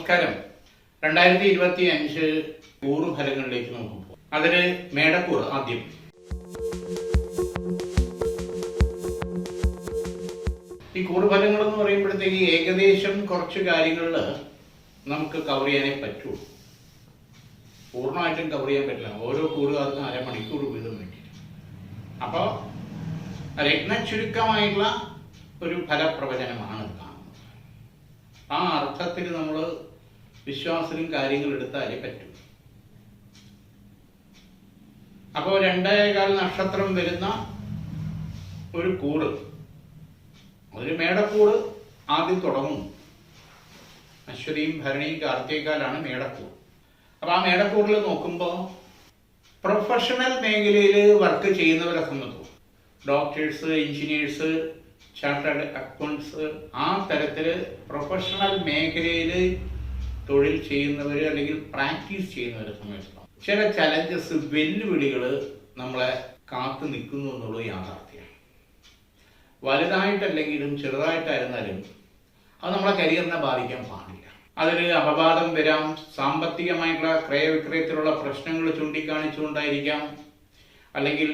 നമസ്കാരം. രണ്ടായിരത്തി ഇരുപത്തി അഞ്ച് നൂറ് ഫലങ്ങളിലേക്ക് നോക്കുമ്പോൾ അതിന് മേടക്കൂർ ആദ്യം. ഈ കൂറുഫലങ്ങൾ എന്ന് പറയുമ്പോഴത്തേക്ക് ഏകദേശം കുറച്ച് കാര്യങ്ങളിൽ നമുക്ക് കവർ ചെയ്യാനേ പറ്റുള്ളൂ പൂർണമായിട്ടും കവർ ചെയ്യാൻ പറ്റില്ല. ഓരോ കൂടുകാർക്കും അരമണിക്കൂർ വീതം വേണ്ടി അപ്പോൾ രത്ന ചുരുക്കമായിട്ടുള്ള ഒരു ഫലപ്രവചനമാണ് കാണുന്നത്. ആ അർത്ഥത്തിൽ നമ്മൾ വിശ്വാസവും കാര്യങ്ങൾ എടുത്താലേ പറ്റൂ. അപ്പോൾ രണ്ടേകാൽ നക്ഷത്രം വരുന്ന ഒരു കൂട്. ഒരു മേടക്കൂട് ആദ്യം തുടങ്ങും. അശ്വതിയും ഭരണിയും കാർത്തികക്കാലാണ് മേടക്കൂട്. അപ്പോൾ ആ മേടക്കൂടിൽ നോക്കുമ്പോൾ പ്രൊഫഷണൽ മേഖലയിൽ വർക്ക് ചെയ്യുന്നവരെ സംബന്ധിച്ചു ഡോക്ടേഴ്സ് എഞ്ചിനീയേഴ്സ് ചാർട്ടേഡ് അക്കൗണ്ട്സ് ആ തരത്തിൽ പ്രൊഫഷണൽ മേഖലയിൽ തൊഴിൽ ചെയ്യുന്നവർ അല്ലെങ്കിൽ പ്രാക്ടീസ് ചെയ്യുന്നവരെ സംബന്ധിച്ചിടത്തോളം ചില ചലഞ്ചസ് വെല്ലുവിളികൾ നമ്മളെ കാത്തു നിൽക്കുന്നു എന്നുള്ളത് യാഥാർത്ഥ്യമാണ്. വലുതായിട്ടല്ലെങ്കിലും ചെറുതായിട്ടായിരുന്നാലും അത് നമ്മളെ കരിയറിനെ ബാധിക്കാൻ പാടില്ല. അതിൽ അപവാദം വരാം സാമ്പത്തികമായിട്ടുള്ള ക്രയവിക്രയത്തിലുള്ള പ്രശ്നങ്ങൾ ചൂണ്ടിക്കാണിച്ചുകൊണ്ടായിരിക്കാം അല്ലെങ്കിൽ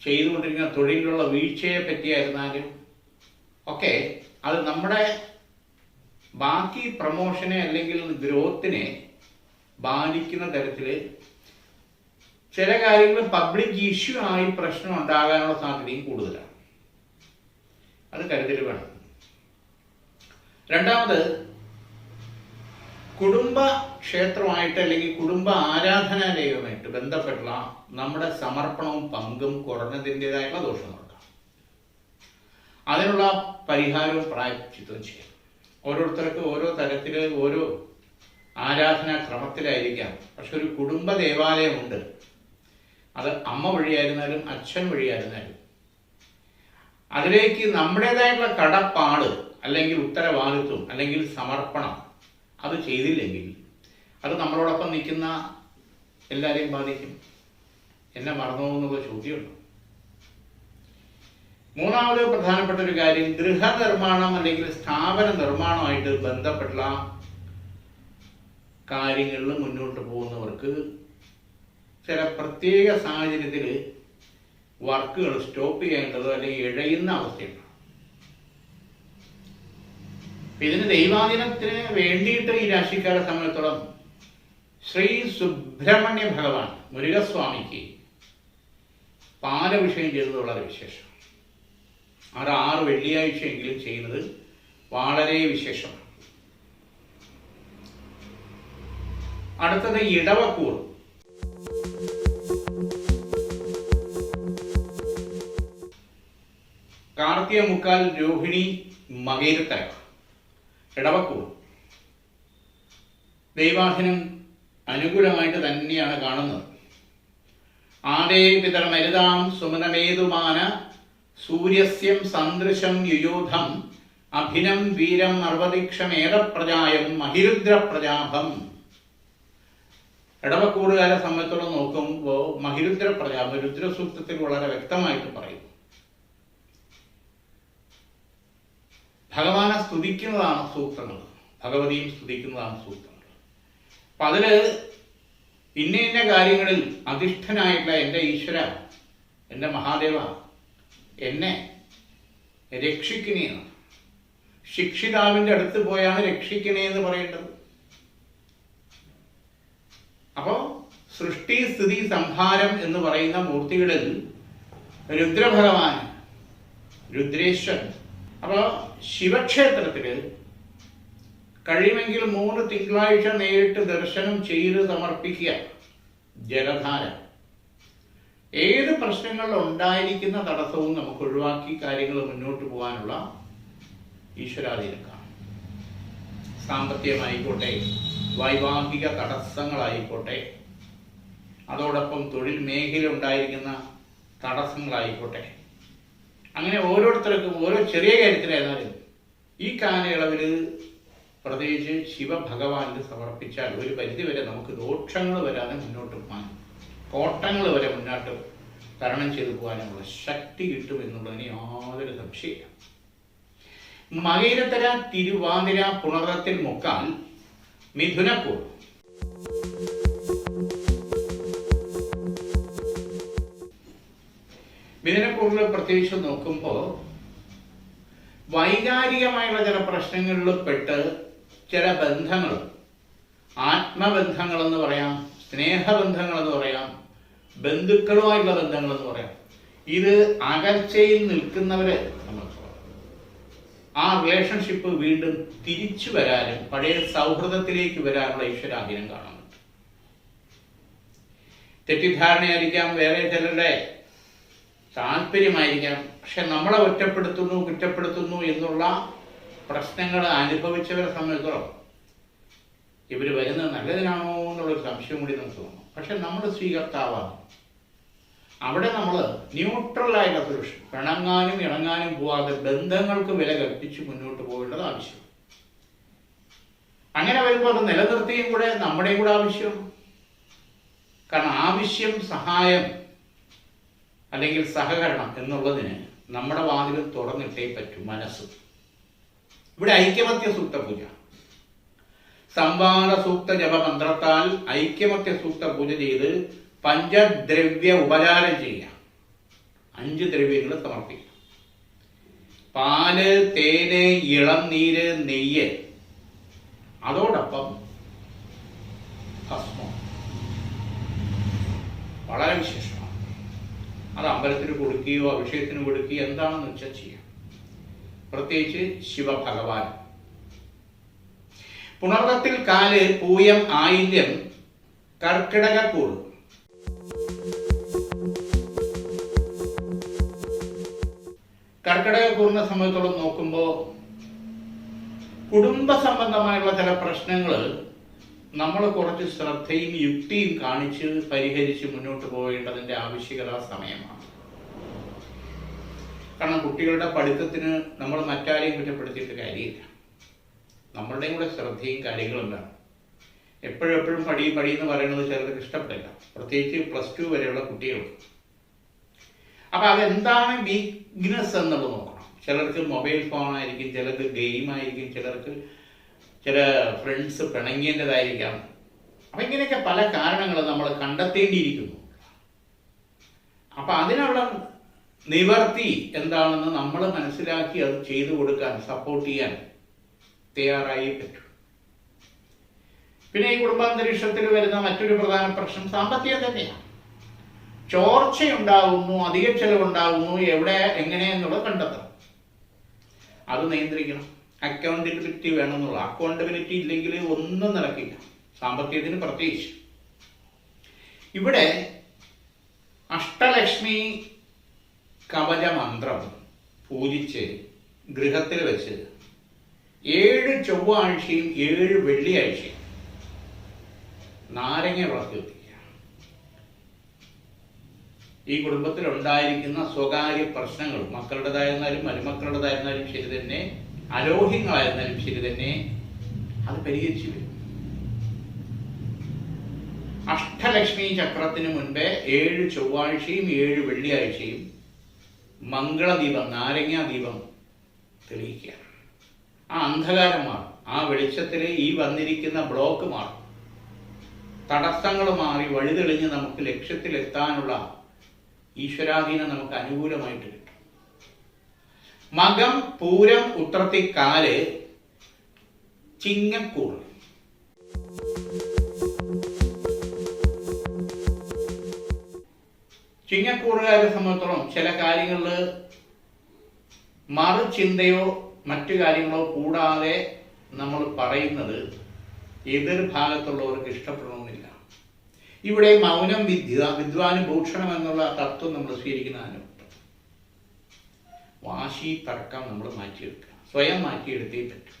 ചെയ്തുകൊണ്ടിരിക്കുന്ന തൊഴിലിലുള്ള വീഴ്ചയെ പറ്റിയായിരുന്നാലും ഒക്കെ അത് നമ്മുടെ ബാക്കി പ്രൊമോഷനെ അല്ലെങ്കിൽ ഗ്രോത്തിനെ ബാധിക്കുന്ന തരത്തിൽ ചില കാര്യങ്ങൾ പബ്ലിക് ഇഷ്യൂ ആയി പ്രശ്നം ഉണ്ടാകാനുള്ള സാധ്യതയും കൂടുതലാണ്. അത് കരുതൽ വേണം. രണ്ടാമത് കുടുംബ ക്ഷേത്രമായിട്ട് അല്ലെങ്കിൽ കുടുംബ ആരാധനാലയവുമായിട്ട് ബന്ധപ്പെട്ടുള്ള നമ്മുടെ സമർപ്പണവും പങ്കും കുറഞ്ഞതിന്റെതായിട്ടുള്ള ദോഷങ്ങളുണ്ടാകും. അതിനുള്ള പരിഹാരവും പ്രായച്ചിത്വം ചെയ്യണം. ഓരോരുത്തർക്ക് ഓരോ തരത്തിൽ ഓരോ ആരാധനാ ക്രമത്തിലായിരിക്കാം. പക്ഷെ ഒരു കുടുംബ ദേവാലയമുണ്ട്. അത് അമ്മ വഴിയായിരുന്നാലും അച്ഛൻ വഴിയായിരുന്നാലും. അതിലേക്ക് നമ്മുടേതായിട്ടുള്ള കടപ്പാട് അല്ലെങ്കിൽ ഉത്തരവാദിത്വം അല്ലെങ്കിൽ സമർപ്പണം അത് ചെയ്തില്ലെങ്കിൽ അത് നമ്മളോടൊപ്പം നിൽക്കുന്ന എല്ലാവരെയും ബാധിക്കും. എന്നെ മറന്നു പോകുന്നുള്ള ചോദ്യമുണ്ട്? മൂന്നാമത് പ്രധാനപ്പെട്ട ഒരു കാര്യം ഗൃഹനിർമ്മാണം അല്ലെങ്കിൽ സ്ഥാപന നിർമ്മാണമായിട്ട് ബന്ധപ്പെട്ടുള്ള കാര്യങ്ങളിൽ മുന്നോട്ട് പോകുന്നവർക്ക് ചില പ്രത്യേക സാഹചര്യത്തിൽ വർക്കുകൾ സ്റ്റോപ്പ് ചെയ്യേണ്ടതോ അല്ലെങ്കിൽ ഇഴയുന്ന അവസ്ഥയുണ്ട്. ഇതിന് ദൈവാധീനത്തിന് വേണ്ടിയിട്ട് ഈ രാശിക്കാരെ സമയത്തോളം ശ്രീ സുബ്രഹ്മണ്യ ഭഗവാൻ മുരുകസ്വാമിക്ക് പാലഭിഷേകം ചെയ്തത് വളരെ വിശേഷം. അത് ആറ് വെള്ളിയാഴ്ചയെങ്കിലും ചെയ്യുന്നത് വളരെ വിശേഷമാണ്. അടുത്തത് ഇടവക്കൂർ കാർത്തിക മുക്കാൽ രോഹിണി മകേരത്തര ഇടവക്കൂർ ദൈവാഹിനം അനുകൂലമായിട്ട് തന്നെയാണ് കാണുന്നത്. ആദേ പിതർ മരുതാം സുമനമേതുമാന സൂര്യസ്യം സന്ദൃശം യുയോധം അഭിനം വീരം അർവദീക്ഷമേതപ്രജായം മഹിരുദ്ര പ്രജാഭം ഇടവക്കൂടുകാരെ സംബന്ധിച്ചോളം നോക്കുമ്പോൾ മഹിരുദ്ര പ്രജാപ രുദ്രസൂക്തത്തിൽ വളരെ വ്യക്തമായിട്ട് പറയും. ഭഗവാനെ സ്തുതിക്കുന്നതാണ് സൂക്തങ്ങൾ ഭഗവതിയും സ്തുതിക്കുന്നതാണ് സൂക്തങ്ങൾ അപ്പൊ അതിൽ ഇന്ന ഇന്ന കാര്യങ്ങളിൽ അധിഷ്ഠനായിട്ടുള്ള എന്റെ ഈശ്വര എന്റെ മഹാദേവ എന്നെ രക്ഷിക്കണേന്ന്. ശിക്ഷിതാവിന്റെ അടുത്ത് പോയാണ് രക്ഷിക്കണേ എന്ന് പറയേണ്ടത്. അപ്പോ സൃഷ്ടി സ്ഥിതി സംഹാരം എന്ന് പറയുന്ന മൂർത്തികളിൽ രുദ്രഭഗവാൻ രുദ്രേശ്വരൻ. അപ്പോൾ ശിവക്ഷേത്രത്തിൽ കഴിയുമെങ്കിൽ മൂന്ന് തിങ്കളാഴ്ച നേരിട്ട് ദർശനം ചെയ്ത് സമർപ്പിക്കുക. ജലധാര. ഏത് പ്രശ്നങ്ങൾ ഉണ്ടായിരിക്കുന്ന തടസ്സവും നമുക്ക് ഒഴിവാക്കി കാര്യങ്ങൾ മുന്നോട്ട് പോകാനുള്ള ഈശ്വരാധീനം കാണും സാമ്പത്തികമായിക്കോട്ടെ വൈവാഹിക തടസ്സങ്ങളായിക്കോട്ടെ അതോടൊപ്പം തൊഴിൽ മേഖല ഉണ്ടായിരിക്കുന്ന തടസ്സങ്ങളായിക്കോട്ടെ. അങ്ങനെ ഓരോരുത്തർക്കും ഓരോ ചെറിയ കാര്യത്തിലായിരുന്നാലും ഈ കാലയളവിൽ പ്രത്യേകിച്ച് ശിവഭഗവാനിൽ സമർപ്പിച്ചാൽ ഒരു പരിധിവരെ നമുക്ക് ദോഷങ്ങൾ വരാതെ മുന്നോട്ട് പോകാൻ കോട്ടങ്ങൾ വരെ മുന്നോട്ട് തരണം ചെയ്തു പോകാനുള്ള ശക്തി കിട്ടും എന്നുള്ളതിന് യാതൊരു സംശയമില്ല മകയിരത്തര തിരുവാതിര പുണർത്തിൽ മുക്കാൽ മിഥുനപ്പൂർ മിഥുനപ്പൂരിൽ പ്രത്യേകിച്ച് നോക്കുമ്പോൾ വൈകാരികമായുള്ള ചില പ്രശ്നങ്ങളിൽ പെട്ട് ചില ബന്ധങ്ങൾ ആത്മബന്ധങ്ങളെന്ന് പറയാം സ്നേഹബന്ധങ്ങളെന്ന് പറയാം ബന്ധുക്കളുമായിട്ടുള്ള ബന്ധങ്ങളെന്ന് പറയാം. ഇത് അകൽച്ചയിൽ നിൽക്കുന്നവരെ സംബന്ധിച്ചോളം ആ റിലേഷൻഷിപ്പ് വീണ്ടും തിരിച്ചു വരാനും പഴയ സൗഹൃദത്തിലേക്ക് വരാനുള്ള ഈശ്വരാധീനം കാണുന്നുണ്ട് തെറ്റിദ്ധാരണയായിരിക്കാം വേറെ ചിലരുടെ താല്പര്യമായിരിക്കാം പക്ഷെ നമ്മളെ ഒറ്റപ്പെടുത്തുന്നു കുറ്റപ്പെടുത്തുന്നു എന്നുള്ള പ്രശ്നങ്ങൾ അനുഭവിച്ചവരെ സംബന്ധിച്ചിടത്തോളം ഇവർ വരുന്നത് നല്ലതിനാണോ എന്നുള്ളൊരു സംശയം കൂടി നമുക്ക് തോന്നും. പക്ഷെ നമ്മൾ സ്വീകർത്താവാണ്. അവിടെ നമ്മൾ ന്യൂട്രലായ പുരുഷൻ പിണങ്ങാനും ഇണങ്ങാനും പോവാതെ ബന്ധങ്ങൾക്ക് വില കൽപ്പിച്ച് മുന്നോട്ട് പോകേണ്ടത് ആവശ്യം. അങ്ങനെ വരുമ്പോൾ അത് നിലനിർത്തിയും കൂടെ നമ്മുടെയും കൂടെ ആവശ്യം. കാരണം ആവശ്യം സഹായം അല്ലെങ്കിൽ സഹകരണം എന്നുള്ളതിന് നമ്മുടെ വാതിലും തുറന്നിട്ടേ പറ്റൂ മനസ്സ്. ഇവിടെ ഐക്യമത്യ സൂക്ത പൂജ സംവാദ സൂക്ത ജപമന്ത്രത്താൽ ഐക്യമത്യ സൂക്ത പൂജ ചെയ്ത് പഞ്ചദ്രവ്യ ഉപചാരം ചെയ്യാം അഞ്ച് ദ്രവ്യങ്ങൾ സമർപ്പിക്കാം പാൽ തേന് ഇളം നീര് നെയ്യ് അതോടൊപ്പം ഭസ്മം. വളരെ വിശേഷമാണ്. അത് അമ്പലത്തിന് കൊടുക്കുകയോ അഭിഷേകത്തിന് കൊടുക്കുകയോ എന്താണെന്ന് വെച്ചാൽ ചെയ്യാം. പ്രത്യേകിച്ച് ശിവഭഗവാൻ. പുണർത്തത്തിൽ കാൽ പൂയം ആയില്യം കർക്കിടകക്കൂട് കർക്കിടകക്കൂറിനെ സംബന്ധിച്ചോളം നോക്കുമ്പോൾ കുടുംബ സംബന്ധമായുള്ള ചില പ്രശ്നങ്ങൾ നമ്മൾ കുറച്ച് ശ്രദ്ധയും യുക്തിയും കാണിച്ച് പരിഹരിച്ച് മുന്നോട്ട് പോകേണ്ടതിന്റെ ആവശ്യകത സമയമാണ്. കാരണം കുട്ടികളുടെ പഠിത്തത്തിന് നമ്മൾ മറ്റാരെയും കുറ്റപ്പെടുത്തിയിട്ട് കാര്യമില്ല. നമ്മളുടെയും കൂടെ ശ്രദ്ധയും കാര്യങ്ങളും വേണം എപ്പോഴും എപ്പോഴും പടി പടി എന്ന് പറയുന്നത് ചിലർക്ക് ഇഷ്ടപ്പെടില്ല. പ്രത്യേകിച്ച് പ്ലസ് ടു വരെയുള്ള കുട്ടികൾക്ക്. അപ്പൊ അതെന്താണ് വീക്ക്നെസ് എന്നുള്ളത് നോക്കണം. ചിലർക്ക് മൊബൈൽ ഫോൺ ആയിരിക്കും ചിലർക്ക് ഗെയിം ആയിരിക്കും ചിലർക്ക് ചില ഫ്രണ്ട്സ് പിണങ്ങിയതായിരിക്കാം അപ്പൊ ഇങ്ങനെയൊക്കെ പല കാരണങ്ങൾ നമ്മൾ കണ്ടെത്തേണ്ടിയിരിക്കുന്നു. അപ്പൊ അതിനുള്ള നിവർത്തി എന്താണെന്ന് നമ്മൾ മനസ്സിലാക്കി അത് ചെയ്തു കൊടുക്കാൻ സപ്പോർട്ട് ചെയ്യാൻ തയ്യാറായി പറ്റും. പിന്നെ ഈ കുടുംബാന്തരീക്ഷത്തിൽ വരുന്ന മറ്റൊരു പ്രധാന പ്രശ്നം സാമ്പത്തികം തന്നെയാണ്. ചോർച്ചയുണ്ടാകുന്നു അധിക ചെലവുണ്ടാകുന്നു എവിടെ എങ്ങനെ എന്നുള്ളത് കണ്ടെത്തണം. അത് നിയന്ത്രിക്കണം. അക്കൗണ്ടബിലിറ്റി വേണമെന്നുള്ള അക്കൗണ്ടബിലിറ്റി ഇല്ലെങ്കിൽ ഒന്നും നടക്കില്ല. സാമ്പത്തികത്തിന് പ്രത്യേകിച്ച്. ഇവിടെ അഷ്ടലക്ഷ്മി കവച മന്ത്രം പൂജിച്ച് ഗൃഹത്തിൽ വെച്ച് ഏഴ് ചൊവ്വാഴ്ചയും ഏഴ് വെള്ളിയാഴ്ചയും നാരങ്ങ വെക്കുക ഈ കുടുംബത്തിൽ ഉണ്ടായിരിക്കുന്ന സ്വകാര്യ പ്രശ്നങ്ങൾ മക്കളുടേതായിരുന്നാലും മരുമക്കളുടേതായിരുന്നാലും ശരി തന്നെ അലോഹ്യങ്ങളായിരുന്നാലും ശരി തന്നെ അത് പരിഹരിച്ചു വരും. അഷ്ടലക്ഷ്മി ചക്രത്തിന് മുൻപേ ഏഴ് ചൊവ്വാഴ്ചയും ഏഴ് വെള്ളിയാഴ്ചയും മംഗളദീപം നാരങ്ങാ ദീപം തെളിയിക്കുക ആ അന്ധകാരം മാറും. ആ വെളിച്ചത്തിൽ ഈ വന്നിരിക്കുന്ന ബ്ലോക്ക് മാറും. തടസ്സങ്ങൾ മാറി വഴിതെളിഞ്ഞ് നമുക്ക് ലക്ഷ്യത്തിലെത്താനുള്ള ഈശ്വരാധീനം നമുക്ക് അനുകൂലമായിട്ട് കിട്ടും. മകം പൂരം ഉത്രത്തിക്കാൽ ചിങ്ങക്കൂർ ചിങ്ങക്കൂറുകാരെ സംബന്ധിച്ചോളം ചില കാര്യങ്ങളിൽ മറുചിന്തയോ മറ്റു കാര്യങ്ങളോ കൂടാതെ നമ്മൾ പറയുന്നത് എതിർ ഭാഗത്തുള്ളവർക്ക് ഇഷ്ടപ്പെടണമെന്നില്ല. ഇവിടെ മൗനം വിദ്യ വിദ്വാന് ഭൂഷണം എന്നുള്ള തത്വം നമ്മൾ സ്വീകരിക്കുന്നതിന് വാശി തർക്കം നമ്മൾ മാറ്റിയെടുക്കുക. സ്വയം മാറ്റിയെടുത്തേ പറ്റും.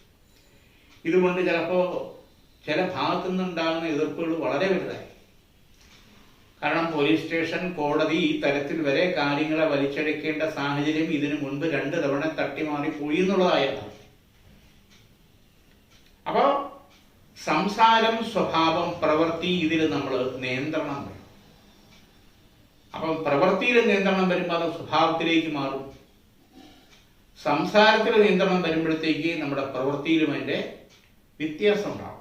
ഇതുകൊണ്ട് ചിലപ്പോ ചില ഭാഗത്തു നിന്നുണ്ടാകുന്ന എതിർപ്പുകൾ വളരെ വലുതായി. കാരണം പോലീസ് സ്റ്റേഷൻ കോടതി ഈ തരത്തിൽ വരെ കാര്യങ്ങളെ വലിച്ചഴക്കേണ്ട സാഹചര്യം ഇതിനു മുൻപ് രണ്ട് തവണ തട്ടിമാറി പോയി എന്നുള്ളതായാണ് അപ്പോ സംസാരം സ്വഭാവം പ്രവൃത്തി ഇതിൽ നമ്മൾ നിയന്ത്രണം വരും. അപ്പം പ്രവൃത്തിയിൽ നിയന്ത്രണം വരുമ്പോൾ അത് സ്വഭാവത്തിലേക്ക് മാറും. സംസാരത്തിൽ നിയന്ത്രണം വരുമ്പോഴത്തേക്ക് നമ്മുടെ പ്രവൃത്തിയിലും അതിന്റെ വ്യത്യാസം ഉണ്ടാവും.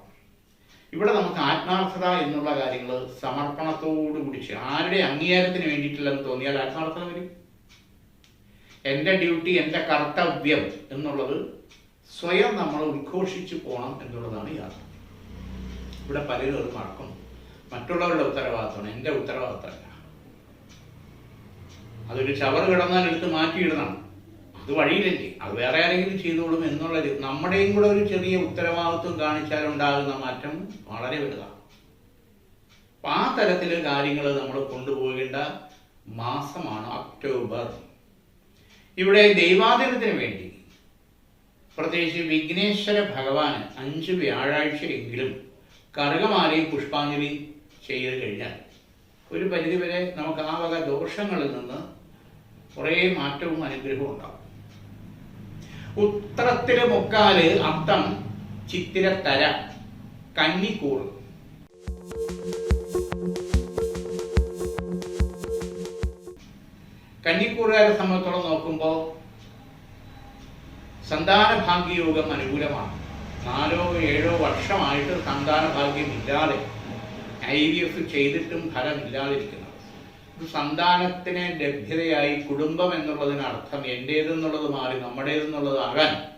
ഇവിടെ നമുക്ക് ആത്മാർത്ഥത എന്നുള്ള കാര്യങ്ങൾ സമർപ്പണത്തോടു കൂടി ആരുടെ അംഗീകാരത്തിന് വേണ്ടിയിട്ടില്ലെന്ന് തോന്നിയാൽ ആത്മാർത്ഥത വരും. എന്റെ ഡ്യൂട്ടി എന്റെ കർത്തവ്യം എന്നുള്ളത് സ്വയം നമ്മൾ ഉദ്ഘോഷിച്ചു പോകണം എന്നുള്ളതാണ് യാത്ര ഇവിടെ പലരും മറക്കും മറ്റുള്ളവരുടെ ഉത്തരവാദിത്തമാണ്. എന്റെ ഉത്തരവാദിത്തമല്ല. അതൊരു ചവർ കിടന്നാൽ എടുത്ത് മാറ്റിയിടണം. അത് വഴിയിലല്ലേ? അത് വേറെ ആരെങ്കിലും ചെയ്തോളും എന്നുള്ളത് നമ്മുടെയും കൂടെ ഒരു ചെറിയ ഉത്തരവാദിത്വം കാണിച്ചാൽ ഉണ്ടാകുന്ന മാറ്റം വളരെ വലുതാണ്. അപ്പൊ ആ തരത്തിൽ കാര്യങ്ങൾ നമ്മൾ കൊണ്ടുപോകേണ്ട മാസമാണ് ഒക്ടോബർ. ഇവിടെ ദൈവാദിനത്തിന് വേണ്ടി പ്രത്യേകിച്ച് വിഘ്നേശ്വര ഭഗവാന് അഞ്ച് വ്യാഴാഴ്ചയെങ്കിലും കറുകമാലി പുഷ്പാഞ്ജലി ചെയ്ത് കഴിഞ്ഞാൽ ഒരു പരിധിവരെ നമുക്ക് ആ വക ദോഷങ്ങളിൽ നിന്ന് കുറേ മാറ്റവും അനുഗ്രഹവും ഉണ്ടാവും ഉത്രത്തിൽ മുക്കാൽ അത്തം ചിത്തിരത്തര കന്നിക്കൂർ. കന്നിക്കൂറ് കന്നിക്കൂറുകാരെ സംബന്ധിച്ചോളം നോക്കുമ്പോൾ സന്താന ഭാഗ്യയോഗം അനുകൂലമാണ്. നാലോ ഏഴോ വർഷമായിട്ട് സന്താന ഭാഗ്യമില്ലാതെ ഐ വി എഫ് ചെയ്തിട്ടും ഫലമില്ലാതിരിക്കുന്നത് ഒരു സന്താനത്തിന് ലഭ്യതയായി കുടുംബം എന്നുള്ളതിന് അർത്ഥം എന്റേതെന്നുള്ളത് മാറി നമ്മുടേതെന്നുള്ളതാകാൻ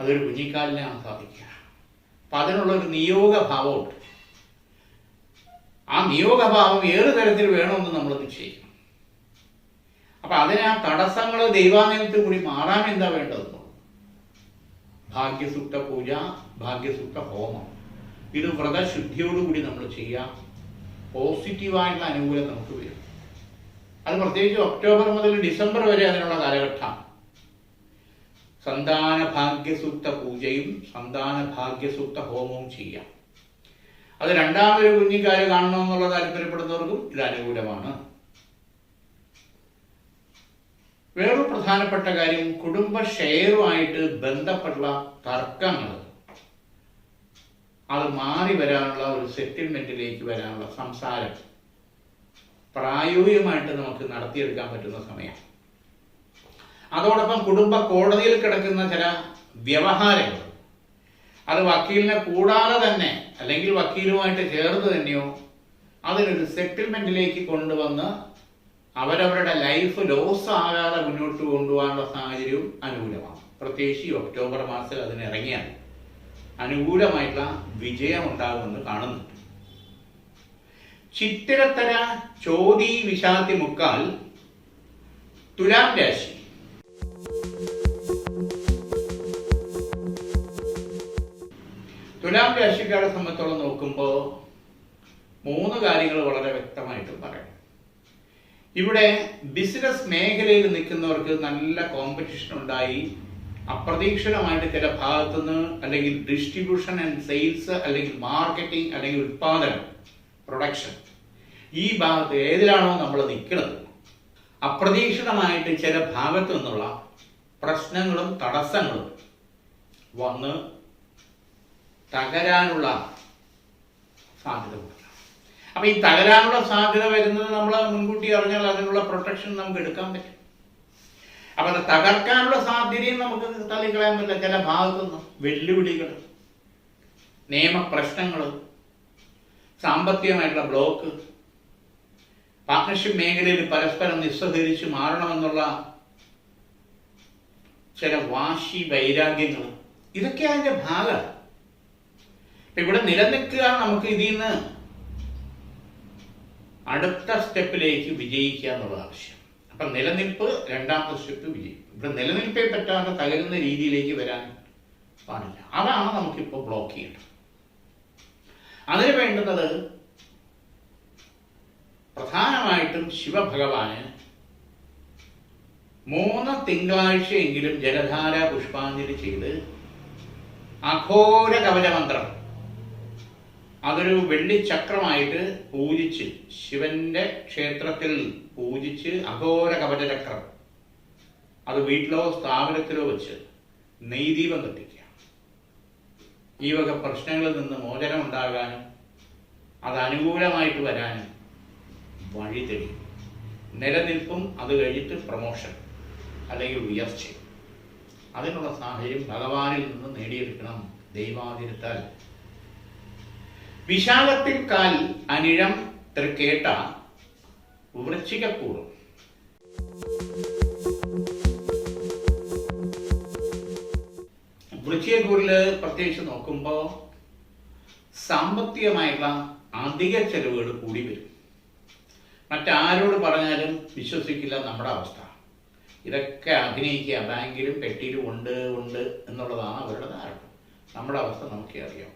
അതൊരു കുഞ്ഞിക്കാലിനാണ് സാധിക്കുക. അപ്പം അതിനുള്ളൊരു നിയോഗഭാവമുണ്ട്. ആ നിയോഗഭാവം ഏത് തരത്തിൽ വേണമെന്ന് നമ്മൾ നിശ്ചയിക്കണം. അപ്പൊ അതിന് ആ തടസ്സങ്ങൾ ദൈവാലയത്തിൽ കൂടി മാറാൻ എന്താ വേണ്ടത്? ഭാഗ്യസുക്ത പൂജ ഭാഗ്യസുക്ത ഹോമം. ഇത് വ്രതശുദ്ധിയോടുകൂടി നമ്മൾ ചെയ്യാം പോസിറ്റീവായിട്ടുള്ള അനുകൂലം നമുക്ക് വരും. അത് പ്രത്യേകിച്ച് ഒക്ടോബർ മുതൽ ഡിസംബർ വരെ അതിനുള്ള കാലഘട്ടമാണ് സന്താന ഭാഗ്യസൂക്ത പൂജയും സന്താന ഭാഗ്യസൂക്ത ഹോമവും ചെയ്യാം. അത് രണ്ടാമതൊരു കുഞ്ഞിക്കാര് കാണണമെന്നുള്ള താല്പര്യപ്പെടുന്നവർക്കും ഇത് അനുകൂലമാണ്. വേറൊരു പ്രധാനപ്പെട്ട കാര്യം കുടുംബ ഷെയറുമായിട്ട് ബന്ധപ്പെട്ടുള്ള തർക്കങ്ങൾ അത് മാറി വരാനുള്ള ഒരു സെറ്റിൽമെന്റിലേക്ക് വരാനുള്ള സംസാരം പ്രായോഗികമായിട്ട് നമുക്ക് നടത്തിയെടുക്കാൻ പറ്റുന്ന സമയം അതോടൊപ്പം കുടുംബ കോടതിയിൽ കിടക്കുന്ന ചില വ്യവഹാരങ്ങൾ അത് വക്കീലിനെ കൂടാതെ തന്നെ അല്ലെങ്കിൽ വക്കീലുമായിട്ട് ചേർന്ന് തന്നെയോ അതിനൊരു സെറ്റിൽമെന്റിലേക്ക് കൊണ്ടുവന്ന് അവരവരുടെ ലൈഫ് ലോസ് ആകാതെ മുന്നോട്ട് കൊണ്ടുപോകാനുള്ള സാഹചര്യവും അനുകൂലമാണ്. പ്രത്യേകിച്ച് ഒക്ടോബർ മാസത്തിൽ അതിന് അനുകൂലമായിട്ടുള്ള വിജയം ഉണ്ടാകുമെന്ന് കാണുന്നുണ്ട് ചിത്തിരത്തര ചോതി വിശാന്തി മുക്കാൽ തുലാം രാശി. തുലാം രാശിക്കാരെ സംബന്ധിച്ചോളം നോക്കുമ്പോൾ മൂന്ന് കാര്യങ്ങൾ വളരെ വ്യക്തമായിട്ട് പറയാം. ഇവിടെ ബിസിനസ് മേഖലയിൽ നിൽക്കുന്നവർക്ക് നല്ല കോമ്പറ്റീഷൻ ഉണ്ടായി. അപ്രതീക്ഷിതമായിട്ട് ചില ഭാഗത്തുനിന്ന് അല്ലെങ്കിൽ ഡിസ്ട്രിബ്യൂഷൻ ആൻഡ് സെയിൽസ് അല്ലെങ്കിൽ മാർക്കറ്റിംഗ് അല്ലെങ്കിൽ ഉത്പാദനം പ്രൊഡക്ഷൻ ഈ ഭാഗത്ത് ഏതിലാണോ നമ്മൾ നിൽക്കുന്നത്? അപ്രതീക്ഷിതമായിട്ട് ചില ഭാഗത്തു നിന്നുള്ള പ്രശ്നങ്ങളും തടസ്സങ്ങളും വന്ന് തകരാനുള്ള സാധ്യത അപ്പൊ ഈ തകരാനുള്ള സാധ്യത വരുന്നത് നമ്മൾ മുൻകൂട്ടി അറിഞ്ഞാൽ അതിനുള്ള പ്രൊട്ടക്ഷൻ നമുക്ക് എടുക്കാൻ പറ്റും. അപ്പൊ അത് തകർക്കാനുള്ള സാധ്യതയും നമുക്ക് തള്ളിക്കളയാൻ പറ്റില്ല. ചില ഭാഗത്തുനിന്ന് വെല്ലുവിളികൾ നിയമപ്രശ്നങ്ങൾ സാമ്പത്തികമായിട്ടുള്ള ബ്ലോക്ക് പാർട്ട്ണർഷിപ്പ് മേഖലയിൽ പരസ്പരം നിസ്സഹരിച്ച് മാറണമെന്നുള്ള ചില വാശി വൈരാഗ്യങ്ങൾ ഇതൊക്കെ അതിന്റെ ഭാഗം ഇവിടെ നിലനിൽക്കുക നമുക്ക് ഇതിൽ നിന്ന് അടുത്ത സ്റ്റെപ്പിലേക്ക് വിജയിക്കുക എന്നുള്ള ആവശ്യം. അപ്പൊ നിലനിൽപ്പ് രണ്ടാമത്തെ സ്റ്റെപ്പ് വിജയിക്കും ഇവിടെ നിലനിൽപ്പേ പറ്റാതെ തകരുന്ന രീതിയിലേക്ക് വരാൻ പാടില്ല. അതാണ് നമുക്കിപ്പോൾ ബ്ലോക്ക് ചെയ്യേണ്ടത്. അതിന് വേണ്ടുന്നത് പ്രധാനമായിട്ടും ശിവഭഗവാന് മൂന്ന് തിങ്കളാഴ്ചയെങ്കിലും ജലധാര പുഷ്പാഞ്ജലി ചെയ്ത് അഘോര കവചമന്ത്രം അതൊരു വെള്ളിച്ചക്രമായിട്ട് പൂജിച്ച് ശിവന്റെ ക്ഷേത്രത്തിൽ പൂജിച്ച് അഘോര കവചചക്രം. അത് വീട്ടിലോ സ്ഥാപനത്തിലോ വെച്ച് നെയ്ദീപം കത്തിക്കുക. ഈ വക പ്രശ്നങ്ങളിൽ നിന്ന് മോചനം ഉണ്ടാകാനും അത് അനുകൂലമായിട്ട് വരാനും വഴി തെളിയും. നിലനിൽപ്പും അത് കഴിഞ്ഞിട്ട് പ്രമോഷൻ അല്ലെങ്കിൽ ഉയർച്ചയും അതിനുള്ള സാഹചര്യം ഭഗവാനിൽ നിന്ന് നേടിയെടുക്കണം ദൈവാതിരുത്താൽ വിശാലത്തിൽ കാൽ അനിഴം തൃക്കേട്ട വൃശ്ചികക്കൂടും വൃശ്ചികക്കൂറിൽ പ്രത്യേകിച്ച് നോക്കുമ്പോ സാമ്പത്തികമായിട്ടുള്ള അധിക ചെലവുകൾ കൂടി വരും. മറ്റാരോട് പറഞ്ഞാലും വിശ്വസിക്കില്ല നമ്മുടെ അവസ്ഥ. ഇതൊക്കെ അഭിനയിക്കുക ബാങ്കിലും പെട്ടിയിലും ഉണ്ട് ഉണ്ട് എന്നുള്ളതാണ് അവരുടെ ധാരണ. നമ്മുടെ അവസ്ഥ നമുക്കേ അറിയാം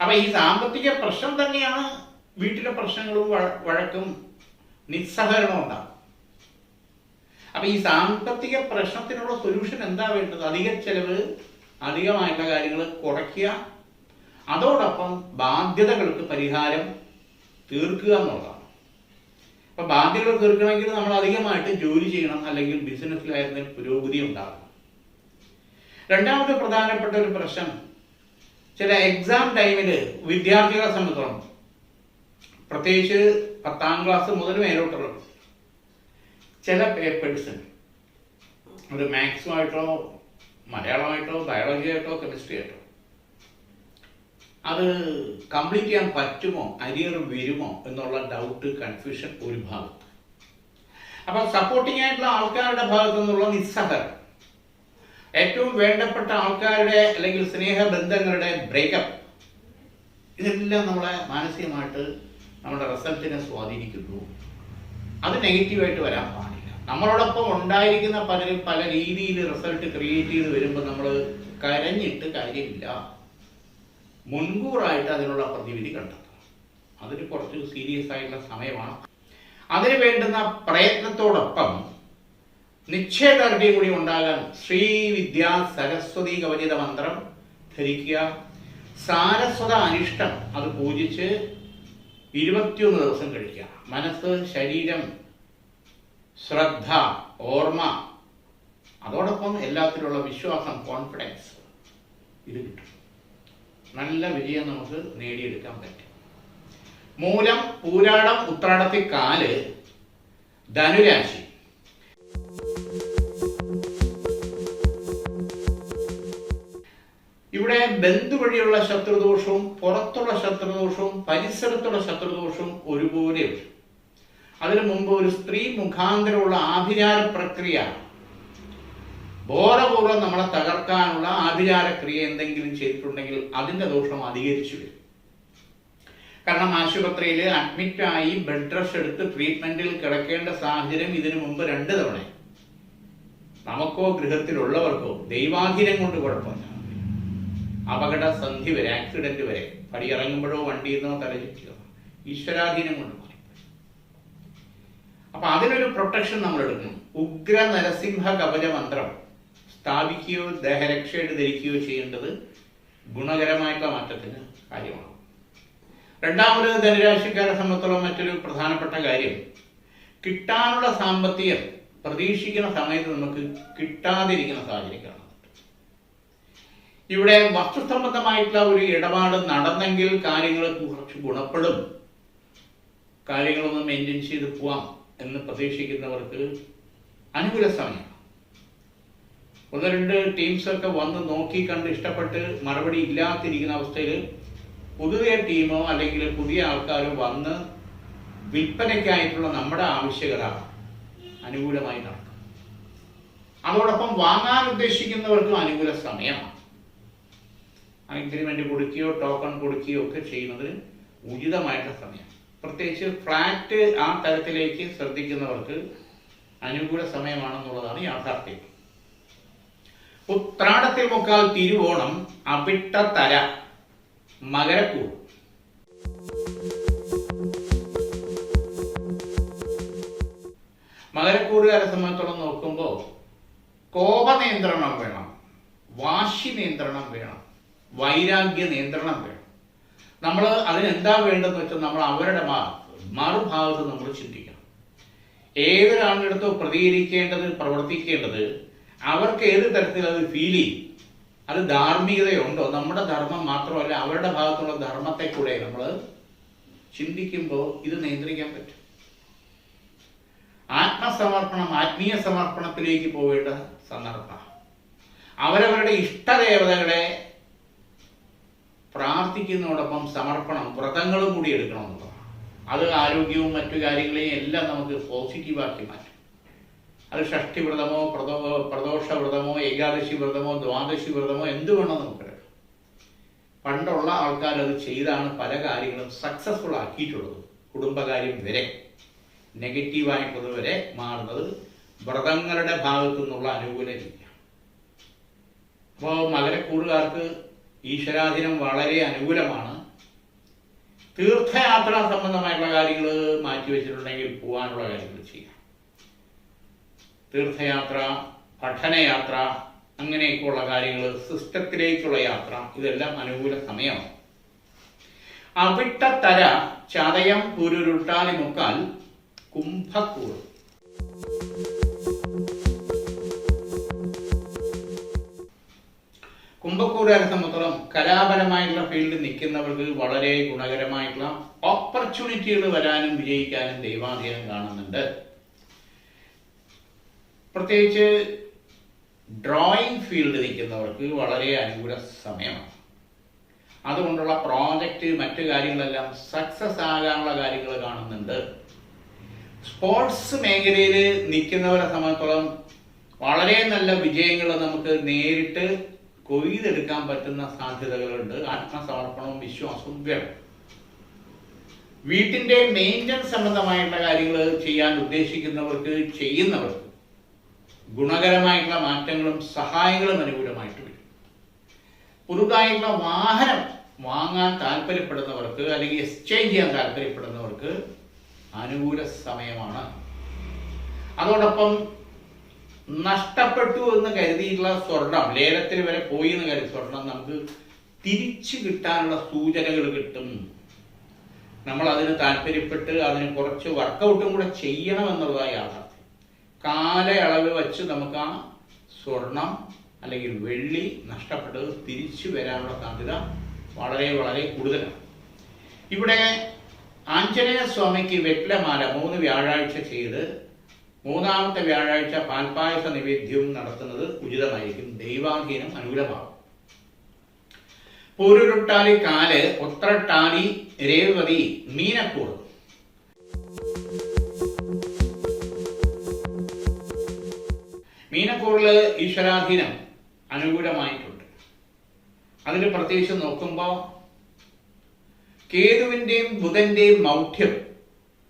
അപ്പൊ ഈ സാമ്പത്തിക പ്രശ്നം തന്നെയാണ് വീട്ടിലെ പ്രശ്നങ്ങളും വഴക്കും നിസ്സഹകരണവും ഉണ്ടാകും അപ്പൊ ഈ സാമ്പത്തിക പ്രശ്നത്തിനുള്ള സൊല്യൂഷൻ എന്താ വേണ്ടത്? അധിക ചെലവ് അധികമായിട്ടുള്ള കാര്യങ്ങൾ കുറയ്ക്കുക. അതോടൊപ്പം ബാധ്യതകൾക്ക് പരിഹാരം തീർക്കുക എന്നുള്ളതാണ്. അപ്പൊ ബാധ്യതകൾ തീർക്കണമെങ്കിൽ നമ്മൾ അധികമായിട്ട് ജോലി ചെയ്യണം അല്ലെങ്കിൽ ബിസിനസ്സിലായിരുന്ന പുരോഗതി ഉണ്ടാകണം. രണ്ടാമത്തെ പ്രധാനപ്പെട്ട ഒരു പ്രശ്നം ചില എക്സാം ടൈമിൽ വിദ്യാർത്ഥികളെ സംബന്ധിച്ചോളം പ്രത്യേകിച്ച് പത്താം ക്ലാസ് മുതൽ മേലോട്ടുള്ള ചില പേപ്പേഴ്സ് ഒരു മാത്സുമായിട്ടോ മലയാളമായിട്ടോ ബയോളജി ആയിട്ടോ കെമിസ്ട്രി ആയിട്ടോ. അത് കംപ്ലീറ്റ് ചെയ്യാൻ പറ്റുമോ? അരിയർ വരുമോ? എന്നുള്ള ഡൗട്ട് കൺഫ്യൂഷൻ ഒരു ഭാഗത്ത് അപ്പൊ സപ്പോർട്ടിംഗ് ആയിട്ടുള്ള ആൾക്കാരുടെ ഭാഗത്തു നിന്നുള്ള നിസ്സഹകരണം. ഏറ്റവും വേണ്ടപ്പെട്ട ആൾക്കാരുടെ അല്ലെങ്കിൽ സ്നേഹബന്ധങ്ങളുടെ ബ്രേക്കപ്പ് ഇതെല്ലാം നമ്മളെ മാനസികമായിട്ട് നമ്മുടെ റിസൾട്ടിനെ സ്വാധീനിക്കുന്നു. അത് നെഗറ്റീവായിട്ട് വരാൻ പാടില്ല. നമ്മളോടൊപ്പം ഉണ്ടായിരിക്കുന്ന പലരും പല രീതിയിൽ റിസൾട്ട് ക്രിയേറ്റ് ചെയ്ത് വരുമ്പോൾ നമ്മൾ കരഞ്ഞിട്ട് കാര്യമില്ല. മുൻകൂറായിട്ട് അതിനുള്ള പ്രതിവിധി കണ്ടെത്തണം. അതിന് കുറച്ച് സീരിയസ് ആയിട്ടുള്ള സമയമാണ്. അതിന് വേണ്ടുന്ന പ്രയത്നത്തോടൊപ്പം നിശ്ചയദാർഢ്യം കൂടി ഉണ്ടാകാൻ ശ്രീവിദ്യ സരസ്വതി കവചിത മന്ത്രം ധരിക്കുക. സാരസ്വത അനിഷ്ടം അത് പൂജിച്ച് ഇരുപത്തിയൊന്ന് ദിവസം കഴിക്കുക. മനസ്സ് ശരീരം ശ്രദ്ധ ഓർമ്മ അതോടൊപ്പം എല്ലാത്തിലുള്ള വിശ്വാസം കോൺഫിഡൻസ് ഇത് കിട്ടും. നല്ല വിജയം നമുക്ക് നേടിയെടുക്കാൻ പറ്റും. മൂലം പൂരാടം ഉത്രാടത്തിൽ കാൽ ധനുരാശി. ഇവിടെ ബന്ധു വഴിയുള്ള ശത്രുദോഷവും പുറത്തുള്ള ശത്രുദോഷവും പരിസരത്തുള്ള ശത്രുദോഷവും ഒരുപോലെയുണ്ട് അതിനു മുമ്പ് ഒരു സ്ത്രീ മുഖാന്തരമുള്ള ആഭിചാര പ്രക്രിയ. ബോധപൂർവം നമ്മളെ തകർക്കാനുള്ള ആഭിചാര ക്രിയ എന്തെങ്കിലും ചെയ്തിട്ടുണ്ടെങ്കിൽ അതിന്റെ ദോഷം അധികരിച്ചു വരും. കാരണം ആശുപത്രിയിൽ അഡ്മിറ്റായി ബെഡ് റെസ്റ്റ് എടുത്ത് ട്രീറ്റ്മെന്റിൽ കിടക്കേണ്ട സാഹചര്യം ഇതിനു മുമ്പ് രണ്ട് തവണ. നമുക്കോ ഗൃഹത്തിലുള്ളവർക്കോ ദൈവാധീനം കൊണ്ട് കുഴപ്പമില്ല. അപകട സന്ധി വരെ ആക്സിഡന്റ് വരെ. പടി ഇറങ്ങുമ്പോഴോ വണ്ടിയിൽ നിന്നോ തലചുറ്റിയോ ഈശ്വരാധീനം കൊണ്ട് അപ്പൊ അതിനൊരു പ്രൊട്ടക്ഷൻ നമ്മൾ എടുക്കണം. ഉഗ്ര നരസിംഹ കവച മന്ത്രം സ്ഥാപിക്കുകയോ ദേഹരക്ഷയായിട്ട് ധരിക്കുകയോ ചെയ്യേണ്ടത് ഗുണകരമായിട്ടുള്ള മാറ്റത്തിന് കാര്യമാണ്. രണ്ടാമത് ധനുരാശിക്കാരെ സംബന്ധിച്ചുള്ള മറ്റൊരു പ്രധാനപ്പെട്ട കാര്യം. കിട്ടാനുള്ള സാമ്പത്തികം പ്രതീക്ഷിക്കുന്ന സമയത്ത് നമുക്ക് കിട്ടാതിരിക്കുന്ന സാഹചര്യം കാണുന്നുണ്ട് ഇവിടെ വസ്തുസംബന്ധമായിട്ടുള്ള ഒരു ഇടപാട് നടന്നെങ്കിൽ കാര്യങ്ങൾ കുറച്ച് ഗുണപ്പെടും. കാര്യങ്ങളൊന്ന് മെയിന്റെയിൻ ചെയ്ത് പോവാം എന്ന് പ്രതീക്ഷിക്കുന്നവർക്ക് അനുകൂല സമയം. ഒന്ന് രണ്ട് ടീംസൊക്കെ വന്ന് നോക്കി കണ്ട് ഇഷ്ടപ്പെട്ട് മറുപടി ഇല്ലാതിരിക്കുന്ന അവസ്ഥയിൽ പുതിയ ടീമോ അല്ലെങ്കിൽ പുതിയ ആൾക്കാരോ വന്ന് വിൽപ്പനയ്ക്കായിട്ടുള്ള നമ്മുടെ ആവശ്യകത അനുകൂലമായി നടക്കും. അതോടൊപ്പം വാങ്ങാൻ ഉദ്ദേശിക്കുന്നവർക്കും അനുകൂല സമയമാണ്. അഗ്രിമെന്റ് കൊടുക്കുകയോ ടോക്കൺ കൊടുക്കുകയോ ഒക്കെ ചെയ്യുന്നതിന് ഉചിതമായിട്ടുള്ള സമയം. പ്രത്യേകിച്ച് ഫ്ലാറ്റ് ആ തരത്തിലേക്ക് ശ്രദ്ധിക്കുന്നവർക്ക് അനുകൂല സമയമാണെന്നുള്ളതാണ് യാഥാർത്ഥ്യം. ഉത്രാടത്തിൽ മുക്കാൽ തിരുവോണം അവിട്ട തര മകരക്കൂർ മകരക്കൂറുകാരെ സംബന്ധിച്ചോളം നോക്കുമ്പോൾ കോപനിയന്ത്രണം വേണം വാശി നിയന്ത്രണം വേണം. വൈരാഗ്യ നിയന്ത്രണം വേണം. നമ്മൾ അതിനെന്താ വേണ്ടതെന്ന് വെച്ചാൽ നമ്മൾ അവരുടെ ഭാഗത്ത് മറുഭാഗത്ത് നമ്മൾ ചിന്തിക്കണം. ഏതൊരാളുടെടുത്തോ പ്രതികരിക്കേണ്ടത് പ്രവർത്തിക്കേണ്ടത് അവർക്ക് ഏത് തരത്തിൽ അത് ഫീൽ ചെയ്യും? അത് ധാർമ്മികതയുണ്ടോ? നമ്മുടെ ധർമ്മം മാത്രമല്ല അവരുടെ ഭാഗത്തുള്ള ധർമ്മത്തെ കൂടെ നമ്മൾ ചിന്തിക്കുമ്പോൾ ഇത് നിയന്ത്രിക്കാൻ പറ്റും. ആത്മസമർപ്പണം ആത്മീയ സമർപ്പണത്തിലേക്ക് പോവേണ്ട സന്ദർഭമാണ്. അവരവരുടെ ഇഷ്ടദേവതകളെ പ്രാർത്ഥിക്കുന്നതോടൊപ്പം സമർപ്പണം വ്രതങ്ങളും കൂടി എടുക്കണം എന്നുള്ളതാണ്. അത് ആരോഗ്യവും മറ്റു കാര്യങ്ങളെയും എല്ലാം നമുക്ക് പോസിറ്റീവാക്കി മാറ്റും. അത് ഷഷ്ടി വ്രതമോ പ്രദോ പ്രദോഷ വ്രതമോ ഏകാദശി വ്രതമോ ദ്വാദശി വ്രതമോ എന്ത് വേണം നമുക്ക് പണ്ടുള്ള ആൾക്കാർ അത് ചെയ്താണ് പല കാര്യങ്ങളും സക്സസ്ഫുൾ ആക്കിയിട്ടുള്ളത്. കുടുംബകാര്യം വരെ നെഗറ്റീവായിട്ടുള്ളത് വരെ മാറുന്നത് വ്രതങ്ങളുടെ ഭാഗത്തു നിന്നുള്ള അനുകൂല രീതിയാണ്. അപ്പോൾ മകരക്കൂറുകാർക്ക് ഈശ്വരാധീനം വളരെ അനുകൂലമാണ്. തീർത്ഥയാത്ര സംബന്ധമായിട്ടുള്ള കാര്യങ്ങൾ മാറ്റിവെച്ചിട്ടുണ്ടെങ്കിൽ പോകാനുള്ള കാര്യങ്ങൾ ചെയ്യാം. തീർത്ഥയാത്ര പഠനയാത്ര അങ്ങനെയൊക്കെയുള്ള കാര്യങ്ങൾ സിസ്റ്റത്തിലേക്കുള്ള യാത്ര ഇതെല്ലാം അനുകൂല സമയമാണ്. അവിട്ടത്തര ചതയം പുരുരുട്ടാലി മുക്കാൽ കുംഭക്കൂർ കുംഭക്കൂറുകാരെ സംബന്ധിച്ചിടത്തോളം കലാപരമായിട്ടുള്ള ഫീൽഡിൽ നിൽക്കുന്നവർക്ക് വളരെ ഗുണകരമായിട്ടുള്ള ഓപ്പർച്യൂണിറ്റികൾ വരാനും വിജയിക്കാനും ദൈവാധീനം കാണുന്നുണ്ട്. പ്രത്യേകിച്ച് ഡ്രോയിങ് ഫീൽഡ് നിൽക്കുന്നവർക്ക് വളരെ അനുകൂല സമയമാണ്. അതുകൊണ്ടുള്ള പ്രോജക്റ്റ് മറ്റു കാര്യങ്ങളെല്ലാം സക്സസ് ആകാനുള്ള കാര്യങ്ങൾ കാണുന്നുണ്ട്. സ്പോർട്സ് മേഖലയിൽ നിൽക്കുന്നവരെ സംബന്ധിച്ചോളം വളരെ നല്ല വിജയങ്ങൾ നമുക്ക് നേരിട്ട് കൊയ്തെടുക്കാൻ പറ്റുന്ന സാധ്യതകളുണ്ട്. ആത്മസമർപ്പണവും വിശ്വാസവും വേണം. വീട്ടിന്റെ മെയിന്റനൻസ് സംബന്ധമായിട്ടുള്ള കാര്യങ്ങൾ ചെയ്യാൻ ഉദ്ദേശിക്കുന്നവർക്ക് ചെയ്യുന്നവർക്ക് ഗുണകരമായിട്ടുള്ള മാറ്റങ്ങളും സഹായങ്ങളും അനുകൂലമായിട്ട് വരും. പുതുതായിട്ടുള്ള വാഹനം വാങ്ങാൻ താല്പര്യപ്പെടുന്നവർക്ക് അല്ലെങ്കിൽ എക്സ്ചേഞ്ച് ചെയ്യാൻ താല്പര്യപ്പെടുന്നവർക്ക് അനുകൂല സമയമാണ്. അതോടൊപ്പം നഷ്ടപ്പെട്ടു എന്ന് കരുതിയിട്ടുള്ള സ്വർണം ലേലത്തിൽ വരെ പോയി എന്ന് കരുതി സ്വർണം നമുക്ക് തിരിച്ചു കിട്ടാനുള്ള സൂചനകൾ കിട്ടും. നമ്മൾ അതിന് താല്പര്യപ്പെട്ട് അതിന് കുറച്ച് വർക്കൗട്ടും കൂടെ ചെയ്യണം എന്നുള്ളതാണ് യാഥാർത്ഥ്യം. കാലയളവ് വെച്ച് നമുക്ക് ആ സ്വർണം അല്ലെങ്കിൽ വെള്ളി നഷ്ടപ്പെട്ടത് തിരിച്ചു വരാനുള്ള സാധ്യത വളരെ വളരെ കൂടുതലാണ്. ഇവിടെ ആഞ്ജനേയ സ്വാമിക്ക് വെറ്റിലമാല മൂന്ന് വ്യാഴാഴ്ച ചെയ്ത് മൂന്നാമത്തെ വ്യാഴാഴ്ച പാൽപായസ നിവേദ്യവും നടത്തുന്നത് ഉചിതമായിരിക്കും. ദൈവാധീനം അനുകൂലമാകും. പൂരുരുട്ടാലി കാൽ ഉത്രട്ടാലി രേവതി മീനക്കൂർ മീനക്കൂറിൽ ഈശ്വരാധീനം അനുകൂലമായിട്ടുണ്ട്. അതിന് പ്രത്യേകിച്ച് നോക്കുമ്പോൾ കേതുവിന്റെയും ബുധന്റെയും മൗഢ്യം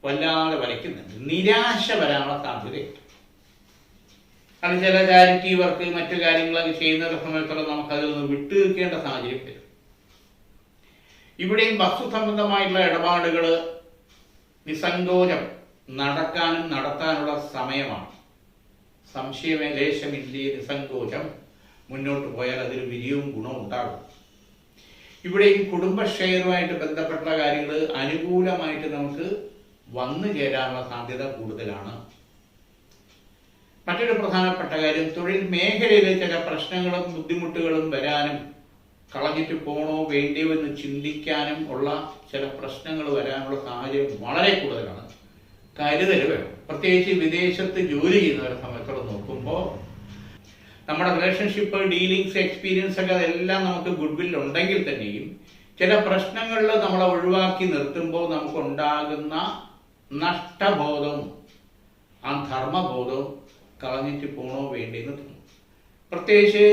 വല്ലാതെ വരയ്ക്കുന്നുണ്ട് നിരാശ വരാനുള്ള സാധ്യതയുണ്ട്. അത് ചില ചാരിറ്റി വർക്ക് മറ്റു കാര്യങ്ങളൊക്കെ ചെയ്യുന്ന സമയത്തോളം നമുക്കതിൽ നിന്ന് വിട്ടു നിൽക്കേണ്ട സാഹചര്യം വരും. ഇവിടെയും വസ്തു സംബന്ധമായിട്ടുള്ള ഇടപാടുകൾ നിസങ്കോചം നടക്കാനും നടത്താനുള്ള സമയമാണ്. സംശയമേ ലേശമില്ലേ നിസങ്കോചം മുന്നോട്ട് പോയാൽ അതിൽ വിജയവും ഗുണവും ഉണ്ടാകും. ഇവിടെയും കുടുംബ ഷെയറുമായിട്ട് ബന്ധപ്പെട്ട കാര്യങ്ങൾ അനുകൂലമായിട്ട് നമുക്ക് വന്നു ചേരാനുള്ള സാധ്യത കൂടുതലാണ്. മറ്റൊരു പ്രധാനപ്പെട്ട കാര്യം തൊഴിൽ മേഖലയിലെ ചില പ്രശ്നങ്ങളും ബുദ്ധിമുട്ടുകളും വരാനും കളഞ്ഞിട്ട് പോണോ വേണ്ടിയോ എന്ന് ചിന്തിക്കാനും ഉള്ള ചില പ്രശ്നങ്ങൾ വരാനുള്ള സാഹചര്യം വളരെ കൂടുതലാണ്. കരുതൽ വേണം. പ്രത്യേകിച്ച് വിദേശത്ത് ജോലി ചെയ്യുന്നവരെ സംബന്ധിച്ചോളം നോക്കുമ്പോൾ നമ്മുടെ റിലേഷൻഷിപ്പ് ഡീലിങ്സ് എക്സ്പീരിയൻസ് ഒക്കെ അതെല്ലാം നമുക്ക് ഗുഡ് വിൽ ഉണ്ടെങ്കിൽ തന്നെയും ചില പ്രശ്നങ്ങളിൽ നമ്മളെ ഒഴിവാക്കി നിർത്തുമ്പോൾ നമുക്ക് ഉണ്ടാകുന്ന നഷ്ടബോധവും ആ ധർമ്മബോധവും കളഞ്ഞിട്ട് പോണോ വേണ്ടെന്ന് തോന്നും. പ്രത്യേകിച്ച്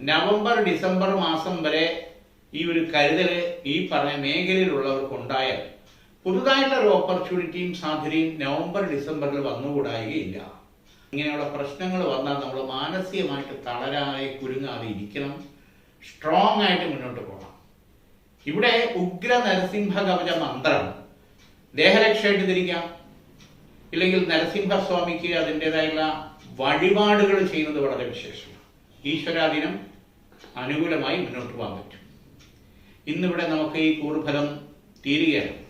നവംബർ ഡിസംബർ മാസം വരെ ഈ ഒരു കരുതൽ ഈ പറഞ്ഞ മേഖലയിലുള്ളവർക്ക് ഉണ്ടായാൽ പുതുതായിട്ടുള്ള ഒരു ഓപ്പർച്യൂണിറ്റിയും സാധ്യതയും നവംബർ ഡിസംബറിൽ വന്നുകൂടായികയില്ല. ഇങ്ങനെയുള്ള പ്രശ്നങ്ങൾ വന്നാൽ നമ്മൾ മാനസികമായിട്ട് തളരാതെ കുരുങ്ങാതെ ഇരിക്കണം. സ്ട്രോങ് ആയിട്ട് മുന്നോട്ട് പോകണം. ഇവിടെ ഉഗ്ര നരസിംഹ കവച മന്ത്രം ദേഹരക്ഷയായിട്ട് തിരിക്കാം ഇല്ലെങ്കിൽ നരസിംഹസ്വാമിക്ക് അതിന്റെതായുള്ള വഴിപാടുകൾ ചെയ്യുന്നത് വളരെ വിശേഷമാണ്. ഈശ്വരാധീനം അനുകൂലമായി മുന്നോട്ട് പോകാൻ പറ്റും. ഇന്നിവിടെ നമുക്ക് ഈ കൂർഫലം തീരുകയാണ്.